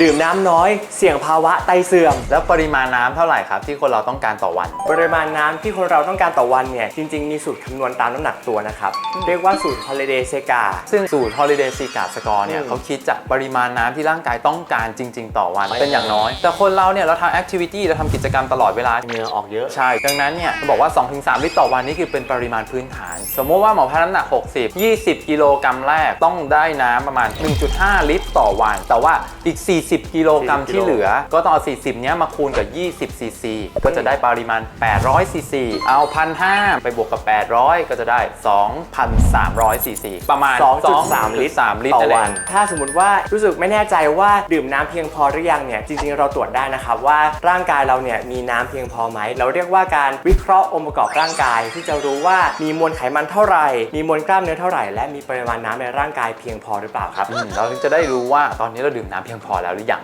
ดื่มน้ำน้อย เสี่ยงภาวะไตเสื่อม แล้วปริมาณน้ำเท่าไหร่ครับ ที่คนเราต้องการต่อวัน ปริมาณน้ำที่คนเราต้องการต่อวันเนี่ยจริง ๆ มีสูตรคำนวณตามน้ำหนักตัวนะครับ เรียกว่าสูตร Holiday s e g a ซึ่งสูตร Holiday s e c a r Score เนี่ยอืม เขาคิดจากปริมาณน้ำที่ร่างกายต้องการจริง ๆ ต่อวันเป็นอย่างน้อย แต่คนเราเนี่ยเราทำ activity เราทำกิจกรรมตลอดเวลา เหงื่อออกเยอะ ใช่ ดังนั้นเนี่ยเขาบอกว่า 2-3 ลิตรต่อวันนี่คือเป็นปริมาณพื้นฐาน สมมติว่าหมอพันน้ำหนัก 60 20 กิโลกรัมแรกต้องได้น้ำประมาณ 1.5 ลิตรต่อวัน แต่ว่าอีก40 กิโลกรัม40 ที่เหลือ ก็ต้องเอา 40 เนี้ยมาคูณกับ 20 ซีซี ก็จะได้ปริมาณ 800 ซีซี เอา 1,500 ไปบวกกับ 800 ก็จะได้ 2,300 ซีซี ประมาณ2.3 ลิตร3ลิตรต่อนั่นเอวันงถ้าสมมติว่ารู้สึกไม่แน่ใจว่าดื่มน้ำเพียงพอหรือยังเนี่ย จริงๆ เราตรวจได้นะครับว่าร่างกายเราเนี่ยมีน้ำเพียงพอไหม เราเรียกว่าการวิเคราะห์องค์ประกอบร่างกาย ที่จะรู้ว่ามีมวลไขมันเท่าไหร่ มีมวลกล้ามเนื้อเท่าไหร่ และมีปริมาณน้ำในร่างกายเพียงพอหรือเปล่าครับ อืมเราถึงจะได้รู้ว่าตอนนี้เราดื่มน้ำเพียงพอแล้วหรือยัง